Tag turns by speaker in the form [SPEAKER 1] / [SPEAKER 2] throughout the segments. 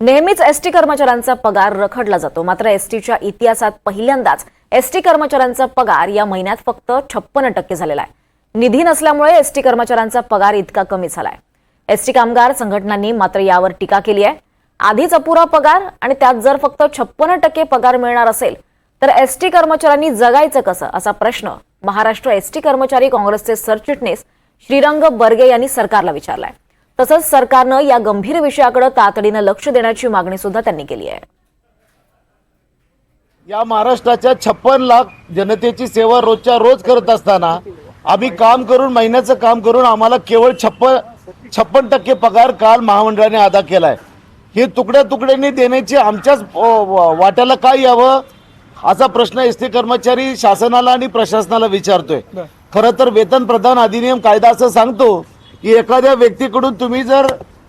[SPEAKER 1] नेहमीच एसटी कर्मचाऱ्यांचा पगार रखडला जातो. मात्र एसटीच्या इतिहासात पहिल्यांदाच एसटी कर्मचाऱ्यांचा पगार या महिन्यात फक्त छप्पन टक्के झालेला आहे. निधी नसल्यामुळे एसटी कर्मचाऱ्यांचा पगार इतका कमी झालाय. एसटी कामगार संघटनांनी मात्र यावर टीका केली आहे. आधीच अपुरा पगार आणि त्यात जर फक्त छप्पन टक्के पगार मिळणार असेल तर एसटी कर्मचाऱ्यांनी जगायचं कसं? असा प्रश्न महाराष्ट्र एसटी कर्मचारी काँग्रेसचे सरचिटणीस श्रीरंग बर्गे यांनी सरकारला विचारलाय. तसंच सरकारनं या गंभीर विषयाकडे तातडीनं लक्ष देण्याची मागणी सुद्धा त्यांनी केली आहे.
[SPEAKER 2] या महाराष्ट्राच्या छप्पन लाख जनतेची सेवा रोजच्या रोज करत असताना आम्ही काम करून महिन्याचं काम करून आम्हाला केवळ छप्पन छप्पन टक्के पगार काल महामंडळाने अदा केलाय. हे तुकड्या तुकड्यांनी देण्याची आमच्याच वाट्याला काय यावं असा प्रश्न एस टी कर्मचारी शासनाला आणि प्रशासनाला विचारतोय. खरं तर वेतन प्रदान अधिनियम कायदा असं सांगतो की एखाद्या व्यक्तीकडून तुम्ही जर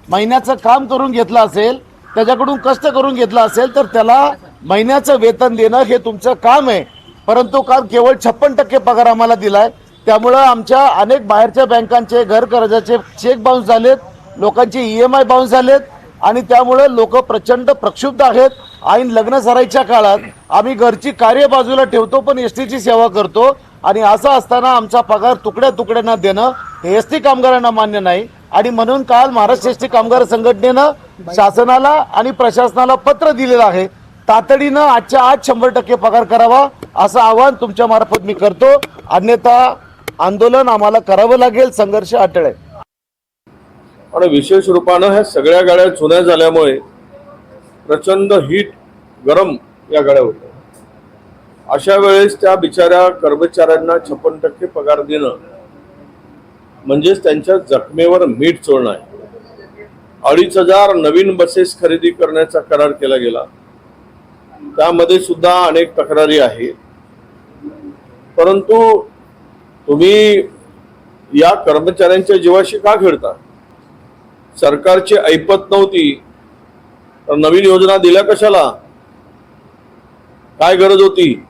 [SPEAKER 2] महिन्याचं काम करून घेतलं असेल त्याच्याकडून कष्ट करून घेतलं असेल तर त्याला महिन्याचं वेतन देणं हे तुमचं काम आहे. परंतु काल केवळ छप्पन टक्के पगार आम्हाला दिलाय. त्यामुळं आमच्या अनेक बाहेरच्या बँकांचे घर कर्जाचे चेक बाउन्स झालेत लोकांचे ई एम आय बाउन्स झालेत आणि त्यामुळं लोक प्रचंड प्रक्षुब्ध आहेत. ऐन लग्न सरायच्या काळात आम्ही घरची कार्य बाजूला ठेवतो पण एस टीची सेवा करतो. आणि असं असताना आमचा पगार तुकड्या तुकड्यांना देणं हे एस टी कामगारांना मान्य नाही. आणि म्हणून काल महाराष्ट्र एस टी कामगार संघटनेनं शासनाला आणि प्रशासनाला पत्र दिलेलं आहे. तातडीनं आजच्या आज शंभर टक्के पगार करावा असं आवाहन तुमच्या मार्फत मी करतो. अन्यथा आंदोलन आम्हाला करावं लागेल. संघर्ष अटळ
[SPEAKER 3] आणि विशेष रूपानं ह्या सगळ्या गाड्या जुन्या झाल्यामुळे प्रचंड हीट गरम या गाड्या होत्या. अशा वेळेस त्या बिचाऱ्या कर्मचाऱ्यांना छप्पन टक्के पगार देणं म्हणजेच त्यांच्या जखमेवर मीठ चोळणं आहे. अडीच हजार नवीन बसेस खरेदी करण्याचा करार केला गेला. त्यामध्ये सुद्धा अनेक तक्रारी आहेत. परंतु तुम्ही या कर्मचाऱ्यांच्या जीवाशी का खेळता? सरकारची ऐपत नव्हती. तर नवीन योजना दिल्या कशाला? काय गरज होती?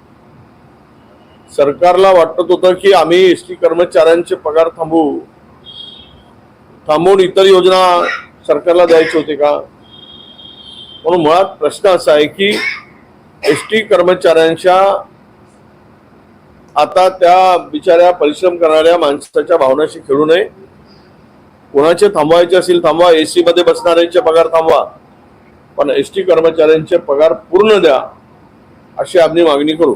[SPEAKER 3] सरकारला वाटत होतं की आम्ही एस टी कर्मचाऱ्यांचे पगार थांबवू. थांबवून इतर योजना सरकारला द्यायचे होते का? म्हणून मुळात प्रश्न असा आहे की एस टी कर्मचाऱ्यांच्या आता त्या बिचाऱ्या परिश्रम करणाऱ्या माणसाच्या भावनाशी खेळू नये. कोणाचे थांबवायचे असेल थांबवा एसी मध्ये बसणाऱ्यांचे पगार थांबवा पण एस टी कर्मचाऱ्यांचे पगार पूर्ण द्या अशी आम्ही मागणी करू.